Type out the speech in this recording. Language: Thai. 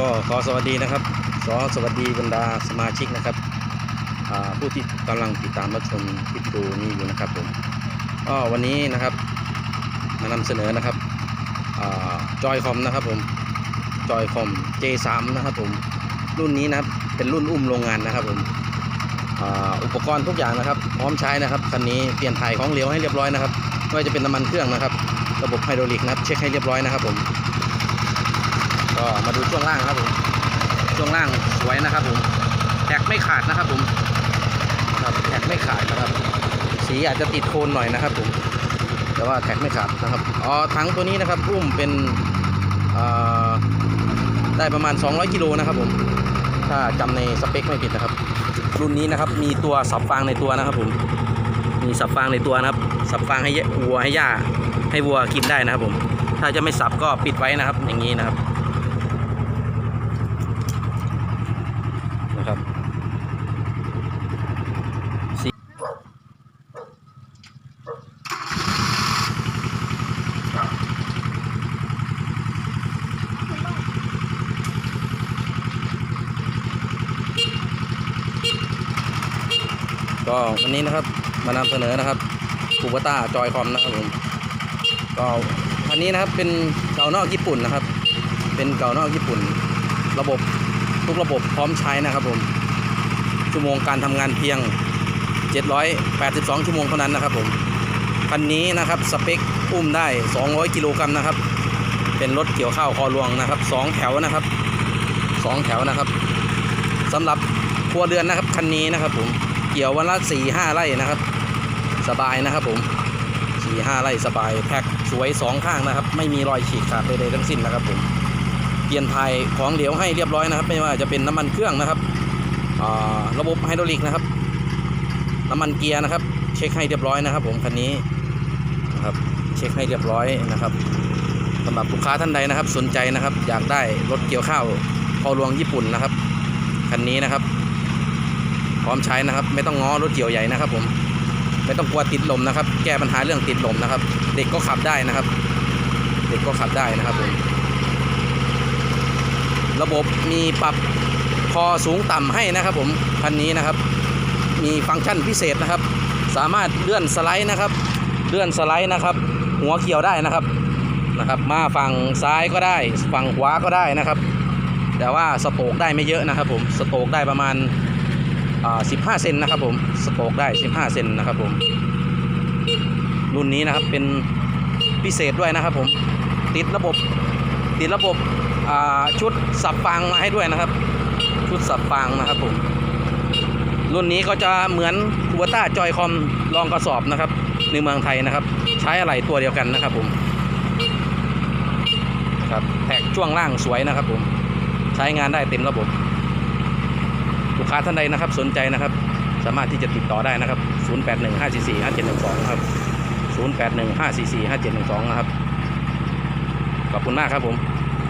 ก็ขอสวัสดีนะครับขอสวัสดีบรรดาสมาชิกนะครับผู้ที่กำลังติดตามรับชมคลิปวิดีโอนี้อยู่นะครับผมก็วันนี้นะครับมานำเสนอนะครับจอยคอมนะครับผมจอยคอม J3 นะครับผมรุ่นนี้นะครับเป็นรุ่นอุ้มโรงงานนะครับผมอ,อุปกรณ์ทุกอย่างนะครับ พร้อมใช้นะครับคันนี้เปลี่ยนถ่ายของเหลวให้เรียบร้อยนะครับไม่ว่าจะเป็นน้ำมันเครื่องนะครับ ระบบไฮดรอลิกนะครับ เช็คให้เรียบร้อยนะครับผม ก็มาดูช่วงล่างครับผมช่วงล่างสวยนะครับผมแท็กไม่ขาดนะครับผมครับแท็กไม่ขาดนะครับ สีอาจจะติดโคนหน่อยนะครับผมแต่ว่าแท็กไม่ขาดนะครับอ๋อถังตัวนี้นะครับอุ้มเป็นได้ประมาณ 200 กิโลนะครับผมถ้าจำในสเปคไม่ผิดนะครับ รุ่นนี้นะครับมีตัวสับฟางในตัวนะครับผมมีสับฟางในตัวนะครับ สับฟางให้วัวให้หญ้าให้วัวกินได้นะครับผมถ้าจะไม่สับก็ปิดไว้นะครับ อย่างนี้นะครับสี ก็วันนี้นะครับมานำเสนอนะครับคูบต้าจอยคอมนะครับผมก็อันนี้นะครับเป็นเก่านอกญี่ปุ่นนะครับ เป็นเก่านอกญี่ปุ่น ระบบทุกระบบพร้อมใช้นะครับผมชั่วโมงการทำงานเพียง 782 ชั่วโมงเท่านั้นนะครับผมคันนี้นะครับสเปคอุ้มได้ 200 กิโลกรัมนะครับ เป็นรถเกี่ยวข้าวคอรวงนะครับ 2 แถวนะครับ 2 แถวนะครับสำหรับครัวเรือนนะครับคันนี้นะครับผม เกี่ยววันละ4-5ไร่นะครับ สบายนะครับผม4-5ไร่สบายแพ็คสวย2ข้างนะครับ ไม่มีรอยฉีกขาดใดๆทั้งสิ้นนะครับผมเปลี่ยนถ่ายของเหลวให้เรียบร้อยนะครับ ไม่ว่าจะเป็นน้ำมันเครื่องนะครับระบบไฮดรอลิกนะครับ น้ำมันเกียร์นะครับ เช็คให้เรียบร้อยนะครับ ผมคันนี้นะครับเช็คให้เรียบร้อยนะครับสำหรับลูกค้าท่านใดนะครับ สนใจนะครับ อยากได้รถเกี่ยวข้าวพอรวงญี่ปุ่นนะครับคันนี้นะครับ ร้อมใช้นะครับ ไม่ต้องง้อรถเกี่ยวใหญ่นะครับผมไม่ต้องกลัวติดลมนะครับ แก้ปัญหาเรื่องติดลมนะครับ เด็กก็ขับได้นะครับ เด็กก็ขับได้นะครับผมระบบมีปรับคอสูงต่ำให้นะครับ ผมคันนี้นะครับ มีฟังก์ชันพิเศษนะครับ สามารถเลื่อนสไลด์นะครับ เลื่อนสไลด์นะครับ หัวเกี่ยวได้นะครับนะครับ มาฝั่งซ้ายก็ได้ ฝั่งขวาก็ได้นะครับ แต่ว่าสโตกได้ไม่เยอะนะครับ ผมสโตกได้ประมาณ 15 เซนนะครับผมสโตกได้ 15 เซนนะครับผม รุ่นนี้นะครับเป็นพิเศษด้วยนะครับผม ติดระบบติดระบบชุดสับฟางมาให้ด้วยนะครับ ชุดสับฟางนะครับผม รุ่นนี้ก็จะเหมือนคูวต้าจอยคอมลองกระสอบนะครับ ในเมืองไทยนะครับ ใช้อะไรตัวเดียวกันนะครับผมครับแท็กช่วงล่างสวยนะครับผม ใช้งานได้เต็มระบบ ลูกค้าท่านใดนะครับ สนใจนะครับ สามารถที่จะติดต่อได้นะครับ 0815445712นะครับ0815445712นะครับขอบคุณมากครับผม